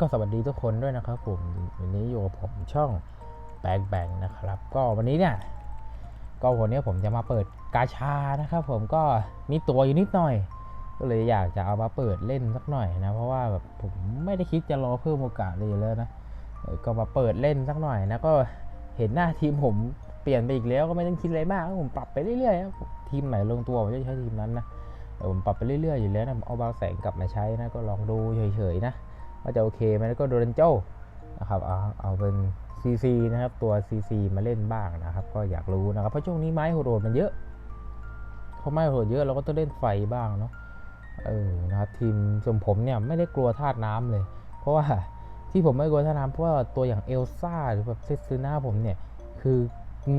ก็สวัสดีทุกคนด้วยนะครับผมวันนี้อยู่กับผมช่องแบงแบงนะครับ ก็วันนี้เนี่ยก็วันนี้ผมจะมาเปิดกาชานะครับ ผมก็มีตัวอยู่นิดหน่อย ก็เลยอยากจะเอามาเปิดเล่นสักหน่อยนะเพราะว่าแบบผมไม่ได้คิดจะรอเพิ่มโอกาสเลยอยู่แล้วนะเออก็มาเปิดเล่นสักหน่อยนะก็เห็นหน้าทีมผมเปลี่ยนไปอีกแล้วก็ไม่ต้องคิดอะไรมากผมปรับไปเรื่อยๆทีมไหนลงตัวผมจะใช้ทีมนั้นนะผมปรับไปเรื่อยๆอยู่แล้วนะเอาบางแสงกลับมาใช้นะก็ลองดูเฉยๆนะ ว่าจะโอเคไหมแล้วก็โดเรนโจนะครับเอาเอาเป็น CC นะครับตัว CC มาเล่นบ้างนะครับ ก็อยากรู้นะครับเพราะช่วงนี้ไม้โหดมันเยอะเพราะไม้โหดเยอะเราก็ต้องเล่นไฟบ้างเนาะเออนะครับทีมส่วนผมเนี่ยไม่ได้กลัวธาตุน้ำเลย เพราะว่าที่ผมไม่กลัวธาตุน้ำเพราะว่าตัวอย่างเอลซ่าหรือแบบเซซน่าผมเนี่ยคือ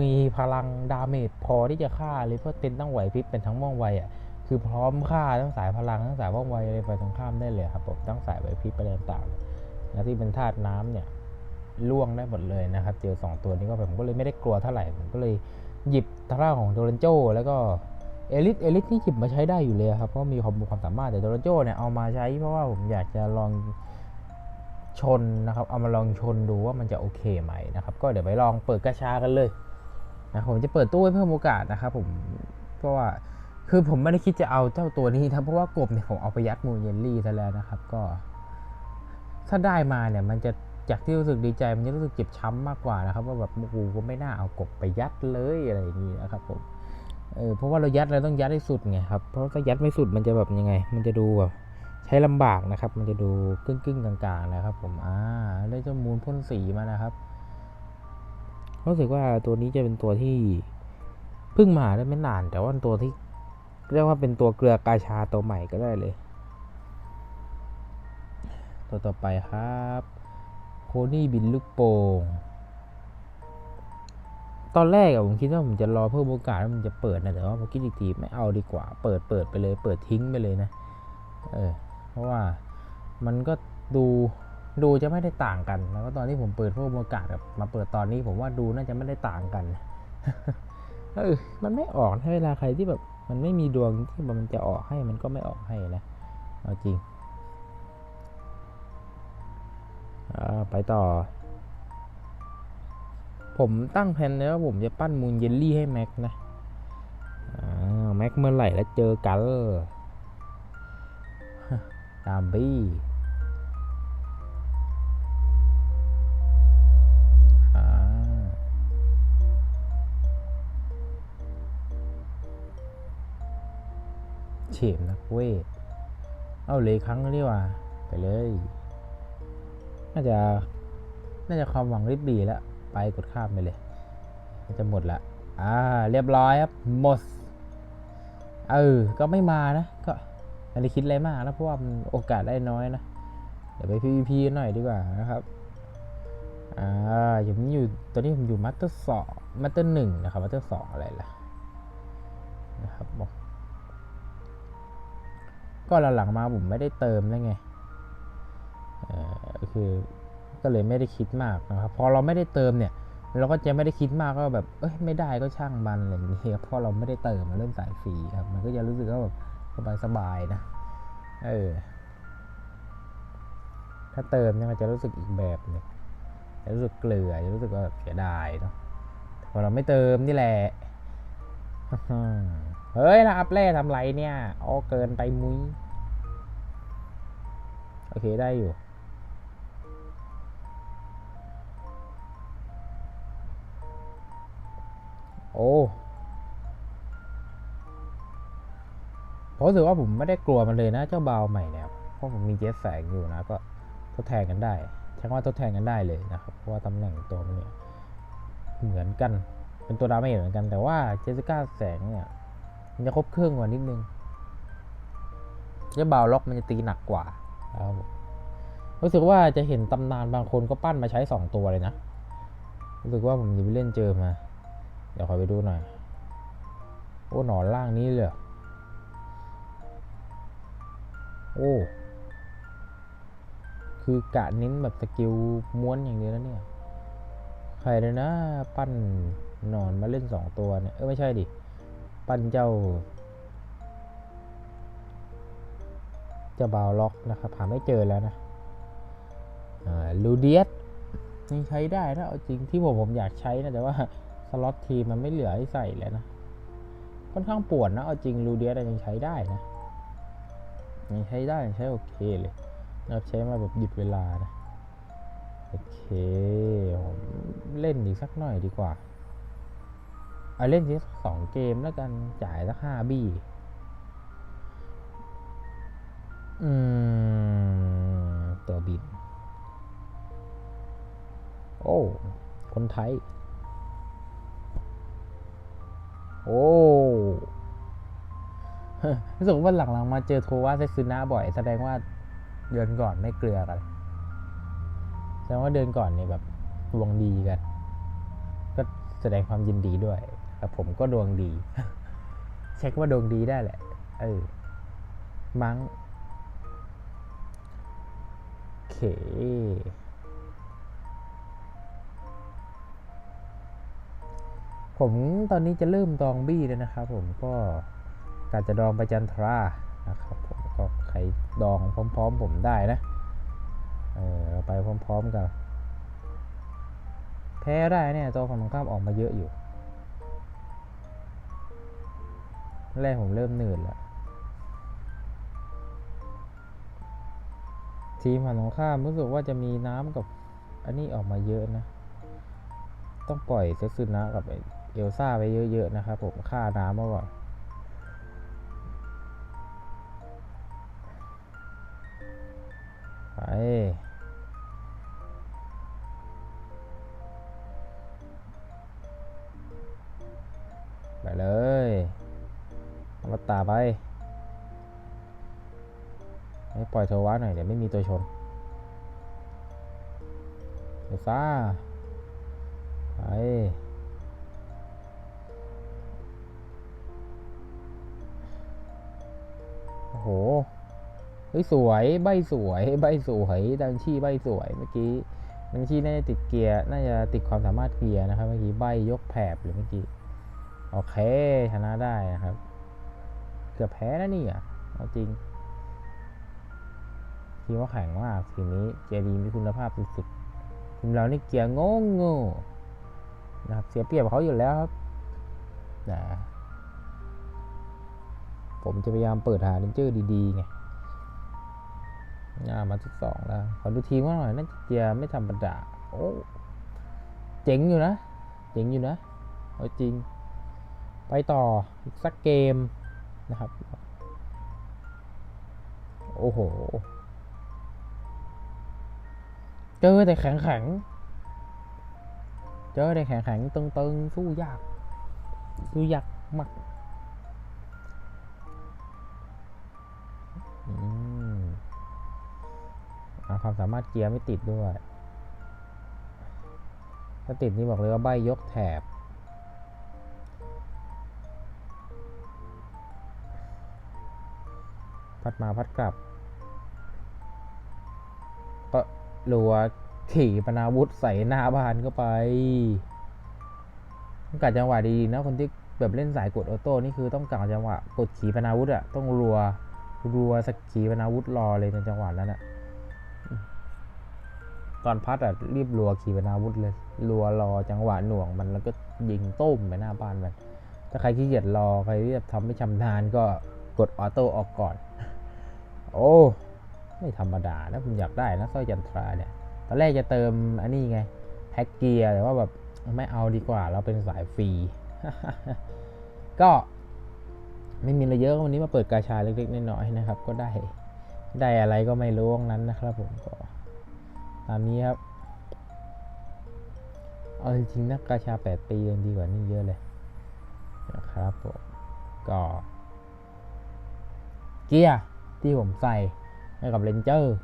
มีพลังดาเมจพอที่จะฆ่าเลยเพราะเป็นตั้งไหวพริบเป็นทั้งม่องไวอะ คือพร้อมฆ่าทั้งสายพลังทั้งสายว่องไวอะไรไปตรงข้ามได้เลยครับผมทั้งสายไวพริบอะไรต่างๆนะที่เป็นธาตุน้ำเนี่ยล่วงได้หมดเลยนะครับ เจอสองตัวนี้ก็ผมก็เลยไม่ได้กลัวเท่าไหร่ผมก็เลยหยิบทางด้าของโดเรนโจแล้วก็เอลิสเอลิสนี่หยิบมาใช้ได้อยู่เลยครับเพราะมีความความสามารถแต่โดเรนโจเนี่ยเอามาใช้เพราะว่าผมอยากจะลองชนนะครับ เอามาลองชนดูว่ามันจะโอเคไหมนะครับ ก็เดี๋ยวไปลองเปิดกระชากันเลยนะผมจะเปิดตู้ให้เพิ่มโอกาสนะครับผมเพราะว่า คือผมไม่ได้คิดจะเอาเจ้าตัวนี้นะเพราะว่ากบเนี่ยผมเอาไปยัดมูเยลลี่ซะแล้วนะครับ ก็ ถ้าได้มาเนี่ย มันจะจากที่รู้สึกดีใจมันจะรู้สึกเจ็บช้ำมากกว่านะครับ ว่าแบบกูก็ไม่น่าเอากบไปยัดเลยอะไรอย่างนี้นะครับผมเออเพราะว่าเรายัดเราต้องยัดให้สุดไงครับเพราะถ้ายัดไม่สุดมันจะแบบยังไง มันจะดูแบบใช้ลำบากนะครับ มันจะดูกึ่งกึ่งกลางๆนะครับ ผมอ่าได้เจ้ามูลพ่นสีมานะครับรู้สึกว่าตัวนี้จะเป็นตัวที่เพิ่งมาได้ไม่นาน แต่ว่าเป็นตัวที่ เรียกว่าเป็นตัวเกลือกาชาตัวใหม่ก็ได้เลย ตัวต่อไปครับโคนี่บินลูกโป่งตอนแรกอะผมคิดว่าผมจะรอเพิ่มโอกาสแล้วมันจะเปิดนะแต่ว่าพอคิดอีกทีไม่เอาดีกว่า เปิดเปิดไปเลย เปิดทิ้งไปเลยนะเออเพราะว่ามันก็ดูดูจะไม่ได้ต่างกัน แล้วก็ตอนที่ผมเปิดเพิ่มโอกาสกับมาเปิดตอนนี้ผมว่าดูน่าจะไม่ได้ต่างกันเออมันไม่ออกถ้เวลาใครที่แบบ มันไม่มีดวงที่มันจะออกให้มันก็ไม่ออกให้นะเอาจริงอ่าไปต่อ ผมตั้งแผนแล้วผมจะปั้นมูลเยลลี่ให้แม็กนะอ่าแม็กเมื่อไหร่แล้วเจอกันตามบี้ เฉมนักเวท เอาเลยครั้งดีกว่า ไปเลย น่าจะ น่าจะความหวังริบดีแล้ว ไปกดข้ามไปเลยน่าจะหมดละ อ่า เรียบร้อยครับ หมด เออ ก็ไม่มานะ ก็ไม่ได้คิดอะไรมากนะเพราะว่ามันโอกาสได้น้อยนะ เดี๋ยวไป PVP หน่อยดีกว่านะครับ อ่าอยู่ผมอยู่ ตอนนี้ผมอยู่มัตเตอร์สองมัตเตอร์หนึ่งนะครับ มัตเตอร์สองอะไรล่ะ นะครับผมก็ ก็หลังๆมาผมไม่ได้เติมแล้วไงเออคือก็เลยไม่ได้คิดมากนะครับพอเราไม่ได้เติมเนี่ย เราก็จะไม่ได้คิดมากก็แบบเอ้ยไม่ได้ก็ช่างมันอะไรอย่างเงี้ยเพราะเราไม่ได้เติมมาเริ่มสายฟรีครับมันก็จะรู้สึกว่าแบบสบายๆนะเออถ้าเติมเนี่ยมันจะรู้สึกอีกแบบนึงจะรู้สึกเกลือจะรู้สึกว่าแบบเสียดายเนาะพอเราไม่เติมนี่แหละ ฮ้ยนะอัพเล่ทำไรเนี่ยอ๋อเกินไปมุ้ย โอเคได้อยู่ โอ้ผมรู้สึกว่าผมไม่ได้กลัวมันเลยนะ เจ้าบาวใหม่เนี่ยเพราะผมมีเจ็ตแสงอยู่นะ ก็ทดแทนกันได้ใช้ว่าทดแทนกันได้เลยนะครับ เพราะว่าตำแหน่งตัวมันเนี่ยเหมือนกัน เป็นตัวดาเมจเหมือนกันแต่ว่าเจสสิก้าแสงเนี่ย มันจะครบเครื่องกว่านิดนึงจ้าบาวล็อกมันจะตีหนักกว่าครับรู้สึกว่าจะเห็นตำนานบางคนก็ปั้นมาใช้สองตัวเลยนะ รู้สึกว่าผมจะไปเล่นเจอมา เดี๋ยวขอไปดูหน่อย โอ้หนอนล่างนี้เลย โอ้ คือกะเน้นแบบสกิลม้วนอย่างเดียวแล้วเนี่ย ใครเลยนะ ปั้นหนอนมาเล่นสองตัวเนี่ย เออไม่ใช่ดิ ปั้นเจ้าเจ้าบาวล็อกนะครับหาไม่เจอแล้วนะลูเดียสยังใช้ได้นะเอาจริงที่ผมผมอยากใช้นะแต่ว่าสล็อตทีมันไม่เหลือให้ใส่แล้วนะค่อนข้างปวดนะเอาจริงลูเดียสยังใช้ได้นะยังใช้ได้ยังใช้โอเคเลยนะครับใช้มาแบบหยุดเวลานะโอเคผมเล่นอีกสักหน่อยดีกว่าเอาเล่นทีสัก สองเกมแล้วกันจ่ายสักห้าบี้อืม ตัวบิน โอ้ คนไทย โอ้รู้สึกว่าหลังๆมาเจอโทวาเซซึนะบ่อย แสดงว่าเดือนก่อนไม่เกลือกัน แสดงว่าเดือนก่อนเนี่ยแบบดวงดีกัน ก็แสดงความยินดีด้วย แต่ผมก็ดวงดี เช็คว่าดวงดีได้แหละ เออ มั้งเคผมตอนนี้จะเริ่มดองบี้แล้วนะครับผมก็การจะดองไปจันทรานะครับผมก็ใครดองพร้อม ๆ ผมได้นะเออเราไปพร้อม ๆ กันแพ้ได้เนี่ยตัวฝั่งตรงข้ามออกมาเยอะอยู่ แรกผมเริ่มหนืดแล้ว ทีมฝั่งตรงข้ามรู้สึกว่าจะมีน้ำกับ อันนี้ออกมาเยอะนะ ต้องปล่อยเซซึนะกับเอลซ่าไปเยอะ ๆ นะครับผมค่าน้ำมาก่อนไปไปเลย อมตะไปให้ปล่อยเทวะหน่อยเดี๋ยวไม่มีตัวชนเดี๋ยวซ่าไปโอ้โหเฮ้ยสวยใบสวยใบสวยดันชี่ใบสวยเมื่อกี้ดันชี่น่าจะติดเกียร์น่าจะติดความสามารถเกียร์นะครับเมื่อกี้ใบยกแผบหรือเมื่อกี้โอเคชนะได้นะครับ กือบแพ้นะนี่อะเอาจริง ทีมว่าแข็งมากทีมนี้เกียร์ดีมีคุณภาพสุดๆทีมเรานี่เกียร์โง่โง่นะครับเสียเปรียบเขาอยู่แล้วครับนะผมจะพยายามเปิดหาเลนเจอร์ดีๆไงอ่ามาที่สองแล้ว ขอดูทีมว่าหน่อยน่าจะเกียไม่ธรรมดาโอ้เจ๋งอยู่นะ เจ๋งอยู่นะเอาจริง ไปต่อ อีกสักเกม นะครับ โอ้โห เจอแต่แข็งแข็ง เจอแต่แข็งแข็งๆตึงสู้ยาก สู้ยากมากอืมอ่าความสามารถเกียร์ไม่ติดด้วย ถ้าติดนี่บอกเลยว่าใบยกแถบ พัดมาพัดกลับ ก็รัวขี่ปนาวุธใส่หน้าบ้านเข้าไปต้องการจังหวะดีๆนะคนที่แบบเล่นสายกดออโต้นี่คือต้องการจังหวะกดขี่ปนาวุธอะต้องรัวรัวสักขี่ปนาวุธรอเลยในจังหวะนั้นอะตอนพัดอะรีบรัวขี่ปนาวุธเลยรัวรอจังหวะหน่วงมันแล้วก็ยิงต้มไปหน้าบ้านมันถ้าใครขี้เกียจรอใครที่จะทำไม่ชำนาญก็กดออโต้ออกก่อน โอ้ ไม่ธรรมดานะผมอยากได้นะสร้อยจันทราเนี่ยตอนแรกจะเติมอันนี้ไงแพ็กเกียร์แต่ว่าแบบไม่เอาดีกว่า เราเป็นสายฟรี ก็ไม่มีอะไรเยอะวันนี้มาเปิดกาชาเล็กๆน้อยๆนะครับ ก็ได้ได้อะไรก็ไม่รู้งนั้นนะครับ ผมก็ตามนี้ครับเอาจริงๆนะกาชา 8 ปียังดีกว่านี่เยอะเลยนะครับผมก็เกียร์ ที่ผมใส่ให้กับเลนเจอร์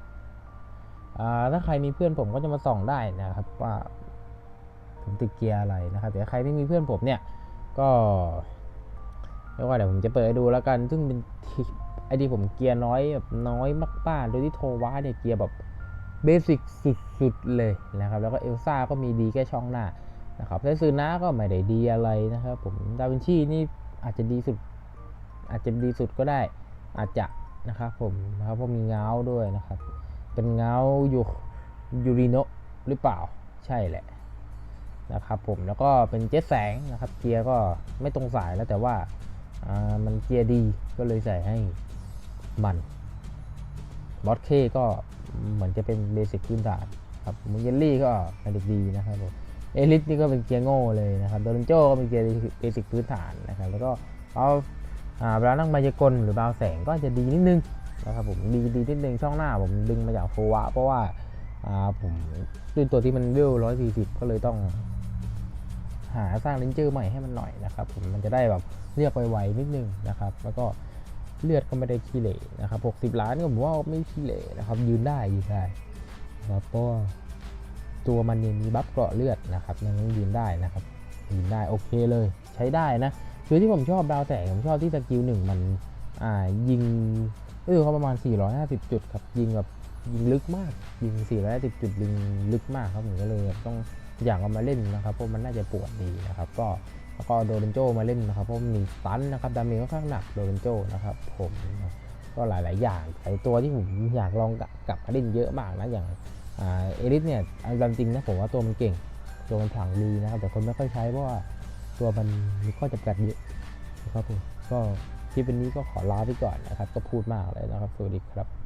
ถ้าใครมีเพื่อนผมก็จะมาส่องได้นะครับว่าผมติดเกียร์อะไรนะครับแต่ถ้าใครไม่มีเพื่อนผมเนี่ยก็เรียกว่าเดี๋ยวผมจะเปิดดูแล้วกัน ซึ่งเป็นที่ไอที่ผมเกียร์น้อยแบบน้อยมากๆโดยที่โทวาเนี่ยเกียร์แบบเบสิกสุดๆเลยนะครับ แล้วก็เอลซ่าก็มีดีแค่ช่องหน้านะครับไซซูนะก็ไม่ได้ดีอะไรนะครับ ผมดาวินชีนี่อาจจะดีสุด อาจจะดีสุดก็ได้ อาจจะ นะครับผมนะครับเพราะมีเงาด้วยนะครับ เป็นเงาอยู่ยูริโนหรือเปล่าใช่แหละนะครับผมแล้วก็เป็นเจ็ตแสงนะครับเกียร์ก็ไม่ตรงสายแล้วแต่ว่าามันเกียร์ดีก็เลยใส่ให้มันบอสเคก็เหมือนจะเป็นเบสิกพื้นฐานครับมูเยลลี่ก็เป็นเด็กดีนะครับผมเอลิสนี่ก็เป็นเกียร์โง่เลยนะครับโดนโจก็เป็นเกียร์เบสิกพื้นฐานนะครับแล้วก็เอา เวลานั่งมายากลหรือบาวแสงก็จะดีนิดนึงนะครับผมดีดีนิดนึงช่องหน้าผมดึงมาจากโฟวะเพราะว่าผมด้วยตัวที่มันเวลร้อยสี่สิบก็เลยต้องหาสร้างเลนเจอร์ใหม่ให้มันหน่อยนะครับผมมันจะได้แบบเรียกไวๆนิดนึงนะครับ แล้วก็เลือดก็ไม่ได้ขี้เหร่นะครับ 60 ล้านก็ผมว่าไม่ขี้เหร่นะครับ ยืนได้ยืนได้นะครับเพราะว่าตัวมันเนี่ยมีบัฟเกราะเลือดนะครับยังยืนได้นะครับยืนได้โอเคเลยใช้ได้นะ คือที่ผมชอบดาวแสงผมชอบที่สกิลหนึ่งมันอ่ายิงก็คือเขาประมาณ 450 จุดครับ ยิงแบบยิงลึกมาก ยิง 450 จุดยิงลึกมากครับผมก็เลยต้องอยากเอามาเล่นนะครับเพราะมันน่าจะปวดดีนะครับ ก็แล้วก็โดเรนโจมาเล่นนะครับเพราะมันมีสตันนะครับดาเมจค่อนข้างหนักโดเรนโจนะครับผมนะก็หลาย ๆ อย่างไอตัวที่ผมอยากลองกลับมาเล่นเยอะมากนะอย่างอเอลิสเนี่ยอาตามจริงนะผมว่าตัวมันเก่งตัวมันผลังดีนะครับแต่คนไม่ค่อยใช้เพราะว่า ตัวมันมีข้อจำกัดเยอะนะครับผมก็คลิปวันนี้ก็ขอลาไปก่อนนะครับ ก็พูดมากเลยนะครับ สวัสดีครับ